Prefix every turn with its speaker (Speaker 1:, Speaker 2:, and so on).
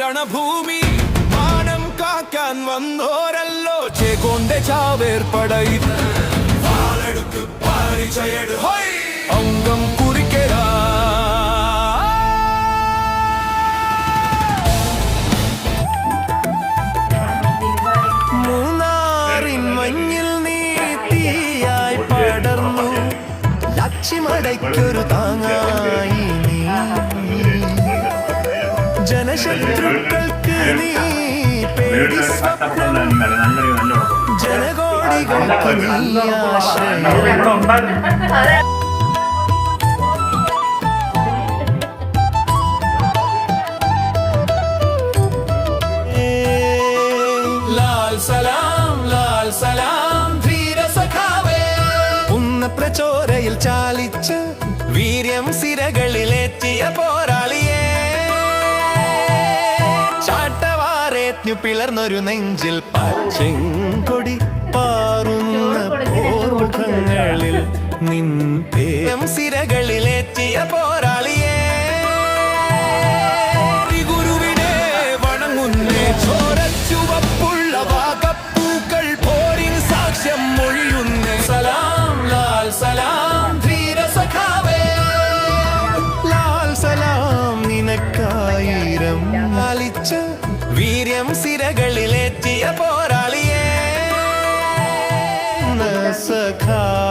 Speaker 1: രണഭൂമി. മാനം കാക്കാൻ വന്നോരല്ലോ. ചേകൊണ്ട് ചാവേർപ്പടയിൽ അംഗം കുറിക്കരാ.
Speaker 2: മൂന്നാറിൻ മഞ്ഞിൽ നീ തീയായി പടർന്നു. ലക്ഷ്യമടയ്ക്കൊരു താങ്ങാ. ജനശത്രുക്കൾക്ക് നീ പേടി സ്വപ്നം. ജനകോടികൾക്ക് നീ ആശ്രയം ഉന്നപ്രചോരയിൽ ചാലിച്ച് വീര്യം സിരകളിലെത്തിയ പാഞ്ഞു പിളർന്നൊരു നെഞ്ചിൽ പച്ചെങ്കൊടി പാറുന്ന പോർമുഖങ്ങളിൽ നിൻ സിരകളിലേറ്റിയ പോരാളിയെ.
Speaker 1: ഗുരുവിനെ വണങ്ങുന്നേ ചോരച്ചുവപ്പുള്ള വാകപ്പൂക്കൾ പോരിൻ സാക്ഷ്യം മൊഴിയുന്നേ. സലാം ലാൽ സലാം ധീര സഖാവേ
Speaker 2: ലാൽ സലാം നിനക്കായിരം സിരകളിലേറ്റിയ പോരാളിയേ. സഖാ